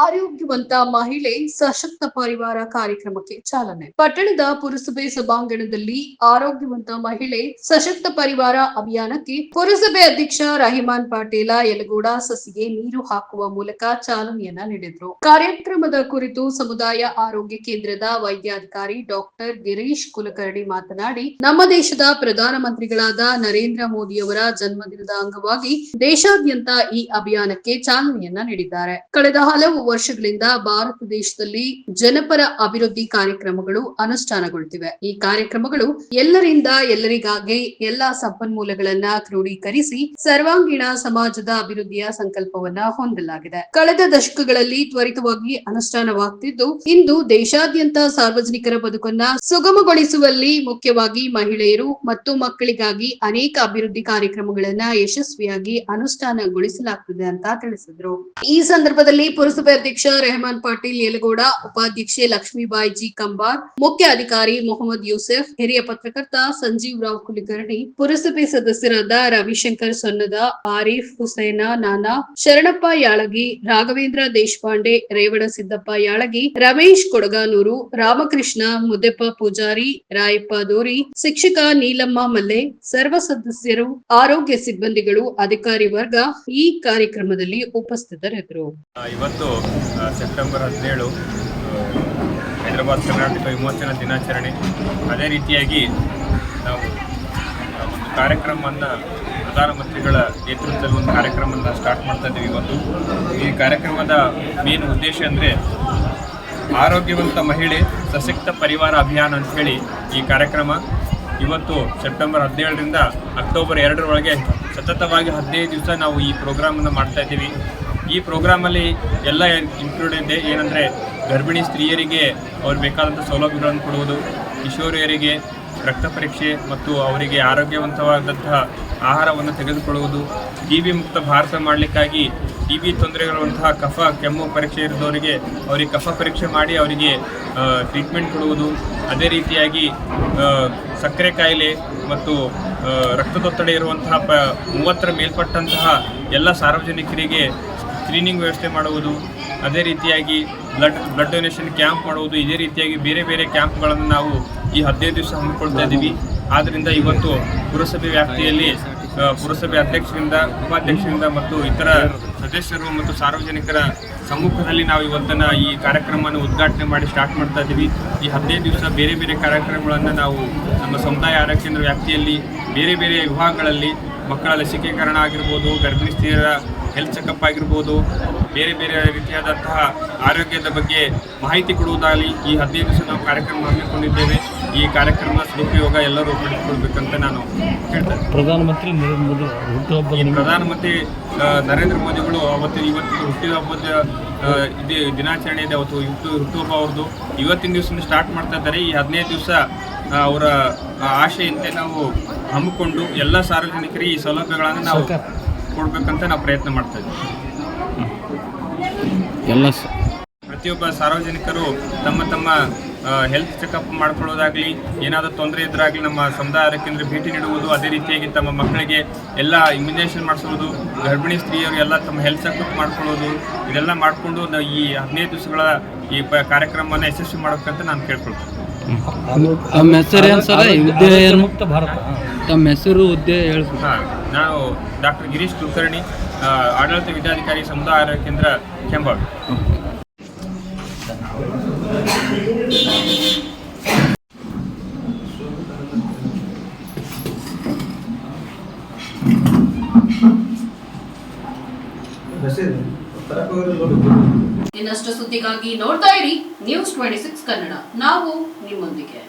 ಆರೋಗ್ಯವಂತ ಮಹಿಳೆ ಸಶಕ್ತ ಪರಿವಾರ ಕಾರ್ಯಕ್ರಮಕ್ಕೆ ಚಾಲನೆ. ಪಟ್ಟಣದ ಪುರಸಭೆ ಸಭಾಂಗಣದಲ್ಲಿ ಆರೋಗ್ಯವಂತ ಮಹಿಳೆ ಸಶಕ್ತ ಪರಿವಾರ ಅಭಿಯಾನಕ್ಕೆ ಪುರಸಭೆ ಅಧ್ಯಕ್ಷ ರಹಿಮಾನ್ ಪಾಟೀಲ, ಯಲಗೋಡ, ಸಸಿಗೆ ನೀರು ಹಾಕುವ ಮೂಲಕ ಚಾಲನೆಯನ್ನ ನೀಡಿದ್ರು. ಕಾರ್ಯಕ್ರಮದ ಕುರಿತು ಸಮುದಾಯ ಆರೋಗ್ಯ ಕೇಂದ್ರದ ವೈದ್ಯಾಧಿಕಾರಿ ಡಾಕ್ಟರ್ ಗಿರೀಶ್ ಕುಲಕರ್ಣಿ ಮಾತನಾಡಿ, ನಮ್ಮ ದೇಶದ ಪ್ರಧಾನಮಂತ್ರಿಗಳಾದ ನರೇಂದ್ರ ಮೋದಿಯವರ ಜನ್ಮದಿನದ ಅಂಗವಾಗಿ ದೇಶಾದ್ಯಂತ ಈ ಅಭಿಯಾನಕ್ಕೆ ಚಾಲನೆಯನ್ನ ನೀಡಿದ್ದಾರೆ. ಕಳೆದ ಹಲವು ವರ್ಷಗಳಿಂದ ಭಾರತ ದೇಶದಲ್ಲಿ ಜನಪರ ಅಭಿವೃದ್ಧಿ ಕಾರ್ಯಕ್ರಮಗಳು ಅನುಷ್ಠಾನಗೊಳ್ತಿವೆ ಈ ಕಾರ್ಯಕ್ರಮಗಳು ಎಲ್ಲರಿಂದ ಎಲ್ಲರಿಗಾಗಿ ಎಲ್ಲಾ ಸಂಪನ್ಮೂಲಗಳನ್ನ ಕ್ರೋಢೀಕರಿಸಿ ಸರ್ವಾಂಗೀಣ ಸಮಾಜದ ಅಭಿವೃದ್ಧಿಯ ಸಂಕಲ್ಪವನ್ನ ಹೊಂದಲಾಗಿದೆ. ಕಳೆದ ದಶಕಗಳಲ್ಲಿ ತ್ವರಿತವಾಗಿ ಅನುಷ್ಠಾನವಾಗ್ತಿದ್ದು, ಇಂದು ದೇಶಾದ್ಯಂತ ಸಾರ್ವಜನಿಕರ ಬದುಕನ್ನ ಸುಗಮಗೊಳಿಸುವಲ್ಲಿ ಮುಖ್ಯವಾಗಿ ಮಹಿಳೆಯರು ಮತ್ತು ಮಕ್ಕಳಿಗಾಗಿ ಅನೇಕ ಅಭಿವೃದ್ಧಿ ಕಾರ್ಯಕ್ರಮಗಳನ್ನ ಯಶಸ್ವಿಯಾಗಿ ಅನುಷ್ಠಾನಗೊಳಿಸಲಾಗುತ್ತಿದೆ ಅಂತ ತಿಳಿಸಿದ್ರು. ಈ ಸಂದರ್ಭದಲ್ಲಿ ಪುರಸಭೆ ಅಧ್ಯಕ್ಷ ರೆಹಮಾನ್ ಪಾಟೀಲ್, ಯಲಗೌಡ ಉಪಾಧ್ಯಕ್ಷೆ ಲಕ್ಷ್ಮೀಬಾಯಿ ಜಿ ಕಂಬಾರ್, ಮುಖ್ಯ ಅಧಿಕಾರಿ ಮೊಹಮ್ಮದ್ ಯೂಸೆಫ್, ಹಿರಿಯ ಪತ್ರಕರ್ತ ಸಂಜೀವ್ ರಾವ್ ಕುಲಕರ್ಣಿ, ಪುರಸಭೆ ಸದಸ್ಯರಾದ ರವಿಶಂಕರ್ ಸೊನ್ನದ, ಆರೀಫ್ ಹುಸೇನ ನಾನಾ, ಶರಣಪ್ಪ ಯಾಳಗಿ, ರಾಘವೇಂದ್ರ ದೇಶಪಾಂಡೆ, ರೇವಣ ಸಿದ್ದಪ್ಪ ಯಾಳಗಿ, ರಮೇಶ್ ಕೊಡಗಾನೂರು, ರಾಮಕೃಷ್ಣ ಮುದ್ದೆಪ್ಪ ಪೂಜಾರಿ, ರಾಯಪ್ಪ ದೋರಿ, ಶಿಕ್ಷಕ ನೀಲಮ್ಮ ಮಲ್ಲೆ, ಸರ್ವ ಸದಸ್ಯರು, ಆರೋಗ್ಯ ಸಿಬ್ಬಂದಿಗಳು, ಅಧಿಕಾರಿ ವರ್ಗ ಈ ಕಾರ್ಯಕ್ರಮದಲ್ಲಿ ಉಪಸ್ಥಿತರಿದ್ದರು. ಇವತ್ತು ಸೆಪ್ಟೆಂಬರ್ ಹದಿನೇಳು ಹೈದರಾಬಾದ್ ಕರ್ನಾಟಕ ವಿಮೋಚನಾ ದಿನಾಚರಣೆ. ಅದೇ ರೀತಿಯಾಗಿ ನಾವು ಒಂದು ಕಾರ್ಯಕ್ರಮವನ್ನು ಪ್ರಧಾನಮಂತ್ರಿಗಳ ನೇತೃತ್ವದಲ್ಲಿ ಒಂದು ಕಾರ್ಯಕ್ರಮವನ್ನು ಸ್ಟಾರ್ಟ್ ಮಾಡ್ತಾ ಇದ್ದೀವಿ ಇವತ್ತು. ಈ ಕಾರ್ಯಕ್ರಮದ ಮೇನ್ ಉದ್ದೇಶ ಅಂದರೆ ಆರೋಗ್ಯವಂತ ಮಹಿಳೆ ಸಶಕ್ತ ಪರಿವಾರ ಅಭಿಯಾನ ಅಂತ ಹೇಳಿ ಈ ಕಾರ್ಯಕ್ರಮ. ಇವತ್ತು ಸೆಪ್ಟೆಂಬರ್ ಹದಿನೇಳರಿಂದ ಅಕ್ಟೋಬರ್ ಎರಡರೊಳಗೆ ಸತತವಾಗಿ ಹದಿನೈದು ದಿವಸ ನಾವು ಈ ಪ್ರೋಗ್ರಾಮನ್ನು ಮಾಡ್ತಾ ಇದ್ದೀವಿ. ಈ ಪ್ರೋಗ್ರಾಮಲ್ಲಿ ಎಲ್ಲ ಇನ್ಕ್ಲೂಡ್ ಇದೆ. ಏನಂದರೆ ಗರ್ಭಿಣಿ ಸ್ತ್ರೀಯರಿಗೆ ಅವ್ರು ಬೇಕಾದಂಥ ಸೌಲಭ್ಯಗಳನ್ನು ಕೊಡುವುದು, ಕಿಶೋರಿಯರಿಗೆ ರಕ್ತ ಪರೀಕ್ಷೆ ಮತ್ತು ಅವರಿಗೆ ಆರೋಗ್ಯವಂತವಾದಂತಹ ಆಹಾರವನ್ನು ತೆಗೆದುಕೊಳ್ಳುವುದು ಟಿ ಬಿ ಮುಕ್ತ ಭಾರತ ಮಾಡಲಿಕ್ಕಾಗಿ ಟಿ ಬಿ ತೊಂದರೆಗಳಿರುವಂತಹ ಕಫ, ಕೆಮ್ಮು ಪರೀಕ್ಷೆ ಇರುವವರಿಗೆ ಅವರಿಗೆ ಕಫ ಪರೀಕ್ಷೆ ಮಾಡಿ ಅವರಿಗೆ ಟ್ರೀಟ್ಮೆಂಟ್ ಕೊಡುವುದು. ಅದೇ ರೀತಿಯಾಗಿ ಸಕ್ಕರೆ ಕಾಯಿಲೆ ಮತ್ತು ರಕ್ತದೊತ್ತಡ ಇರುವಂತಹ ಪ, ಮೂವತ್ತರ ಮೇಲ್ಪಟ್ಟಂತಹ ಎಲ್ಲ ಸಾರ್ವಜನಿಕರಿಗೆ ಸ್ಕ್ರೀನಿಂಗ್ ವ್ಯವಸ್ಥೆ ಮಾಡುವುದು, ಅದೇ ರೀತಿಯಾಗಿ ಬ್ಲಡ್ ಬ್ಲಡ್ ಡೊನೇಷನ್ ಕ್ಯಾಂಪ್ ಮಾಡುವುದು, ಇದೇ ರೀತಿಯಾಗಿ ಬೇರೆ ಬೇರೆ ಕ್ಯಾಂಪ್ಗಳನ್ನು ನಾವು ಈ ಹದಿನೈದು ದಿವಸ ಹಮ್ಮಿಕೊಳ್ತಾ ಇದ್ದೀವಿ. ಆದ್ದರಿಂದ ಇವತ್ತು ಪುರಸಭೆ ವ್ಯಾಪ್ತಿಯಲ್ಲಿ ಪುರಸಭೆ ಅಧ್ಯಕ್ಷರಿಂದ, ಉಪಾಧ್ಯಕ್ಷರಿಂದ ಮತ್ತು ಇತರ ಸದಸ್ಯರು ಮತ್ತು ಸಾರ್ವಜನಿಕರ ಸಮ್ಮುಖದಲ್ಲಿ ನಾವು ಇವತ್ತನ್ನು ಈ ಕಾರ್ಯಕ್ರಮವನ್ನು ಉದ್ಘಾಟನೆ ಮಾಡಿ ಸ್ಟಾರ್ಟ್ ಮಾಡ್ತಾ ಇದ್ದೀವಿ. ಈ ಹದಿನೈದು ದಿವಸ ಬೇರೆ ಬೇರೆ ಕಾರ್ಯಕ್ರಮಗಳನ್ನು ನಾವು ನಮ್ಮ ಸಮುದಾಯ ಆರೋಗ್ಯ ಕೇಂದ್ರ ವ್ಯಾಪ್ತಿಯಲ್ಲಿ, ಬೇರೆ ಬೇರೆ ವಿಭಾಗಗಳಲ್ಲಿ, ಮಕ್ಕಳ ಲಸಿಕೀಕರಣ ಆಗಿರ್ಬೋದು, ಗರ್ಭಿಣಿ ಸ್ತ್ರೀಯರ ಹೆಲ್ತ್ ಚೆಕಪ್ ಆಗಿರ್ಬೋದು ಬೇರೆ ಬೇರೆ ರೀತಿಯಾದಂತಹ ಆರೋಗ್ಯದ ಬಗ್ಗೆ ಮಾಹಿತಿ ಕೊಡುವುದಾಗಲಿ ಈ ಹದಿನೈದು ದಿವಸ ನಾವು ಕಾರ್ಯಕ್ರಮ ಹಮ್ಮಿಕೊಂಡಿದ್ದೇವೆ. ಈ ಕಾರ್ಯಕ್ರಮದ ಸದುಪಯೋಗ ಎಲ್ಲರೂ ಪಡೆದುಕೊಳ್ಬೇಕಂತ ನಾನು ಹೇಳ್ತೇನೆ. ಪ್ರಧಾನಮಂತ್ರಿ ನರೇಂದ್ರ ಮೋದಿ ಹುಟ್ಟುಹಬ್ಬದ ಈ ಪ್ರಧಾನಮಂತ್ರಿ ನರೇಂದ್ರ ಮೋದಿಗಳು ಅವತ್ತು ಇವತ್ತು ಹುಟ್ಟುಹಬ್ಬದ ಇದೇ ಇದು ದಿನಾಚರಣೆ ಇದೆ ಅವತ್ತು ಹುಟ್ಟು ಹುಟ್ಟುಹಬ್ಬ ಅವ್ರದ್ದು. ಇವತ್ತಿನ ದಿವಸ ಸ್ಟಾರ್ಟ್ ಮಾಡ್ತಾ ಇದ್ದಾರೆ. ಈ ಹದಿನೈದು ದಿವಸ ಅವರ ಆಶೆಯಂತೆ ನಾವು ಹಮ್ಮಿಕೊಂಡು ಎಲ್ಲ ಸಾರ್ವಜನಿಕರಿಗೆ ಈ ಸೌಲಭ್ಯಗಳನ್ನು ನಾವು ಕೊಡ್ಬೇಕಂತ ನಾವು ಪ್ರಯತ್ನ ಮಾಡ್ತಾ ಇದ್ದೀವಿ. ಎಲ್ಲ ಪ್ರತಿಯೊಬ್ಬ ಸಾರ್ವಜನಿಕರು ತಮ್ಮ ತಮ್ಮ ಹೆಲ್ತ್ ಚೆಕಪ್ ಮಾಡ್ಕೊಳ್ಳೋದಾಗಲಿ ಏನಾದರೂ ತೊಂದರೆ ಇದ್ರಾಗಲಿ ನಮ್ಮ ಸಮುದಾಯ ಆರೋಗ್ಯ ಕೇಂದ್ರ ಭೇಟಿ ನೀಡುವುದು ಅದೇ ರೀತಿಯಾಗಿ ತಮ್ಮ ಮಕ್ಕಳಿಗೆ ಎಲ್ಲ ಇಮ್ಯುನೇಷನ್ ಮಾಡಿಸೋದು ಗರ್ಭಿಣಿ ಸ್ತ್ರೀಯರು ಎಲ್ಲ ತಮ್ಮ ಹೆಲ್ತ್ ಚೆಕಪ್ ಮಾಡ್ಕೊಳ್ಳೋದು ಇದೆಲ್ಲ ಮಾಡಿಕೊಂಡು ಈ ಹದಿನೈದು ದಿವಸಗಳ ಈ ಪ ಕಾರ್ಯಕ್ರಮವನ್ನು ಯಶಸ್ವಿ ಮಾಡಬೇಕಂತ ನಾನು ಕೇಳ್ಕೊಳ್ತೀನಿ. ಭಾರತ. ತಮ್ಮ ಹೆಸರು ಹುದ್ದೆ ಹೇಳ್ಬೇಕು ಹಾಂ ನಾನು ಡಾಕ್ಟರ್ ಗಿರೀಶ್ ಕುಲಕರ್ಣಿ ಆಡಳಿತ ವಿದ್ಯಾಧಿಕಾರಿ ಸಮುದಾಯ ಆರೋಗ್ಯ ಕೇಂದ್ರ ಕೆಂಬಾವಿ. ಇನ್ನಷ್ಟು ಸುದ್ದಿಗಾಗಿ ನೋಡ್ತಾ ಇರಿ ನ್ಯೂಸ್ ಟ್ವೆಂಟಿ ಸಿಕ್ಸ್ ಕನ್ನಡ. ನಾವು ನಿಮ್ಮೊಂದಿಗೆ.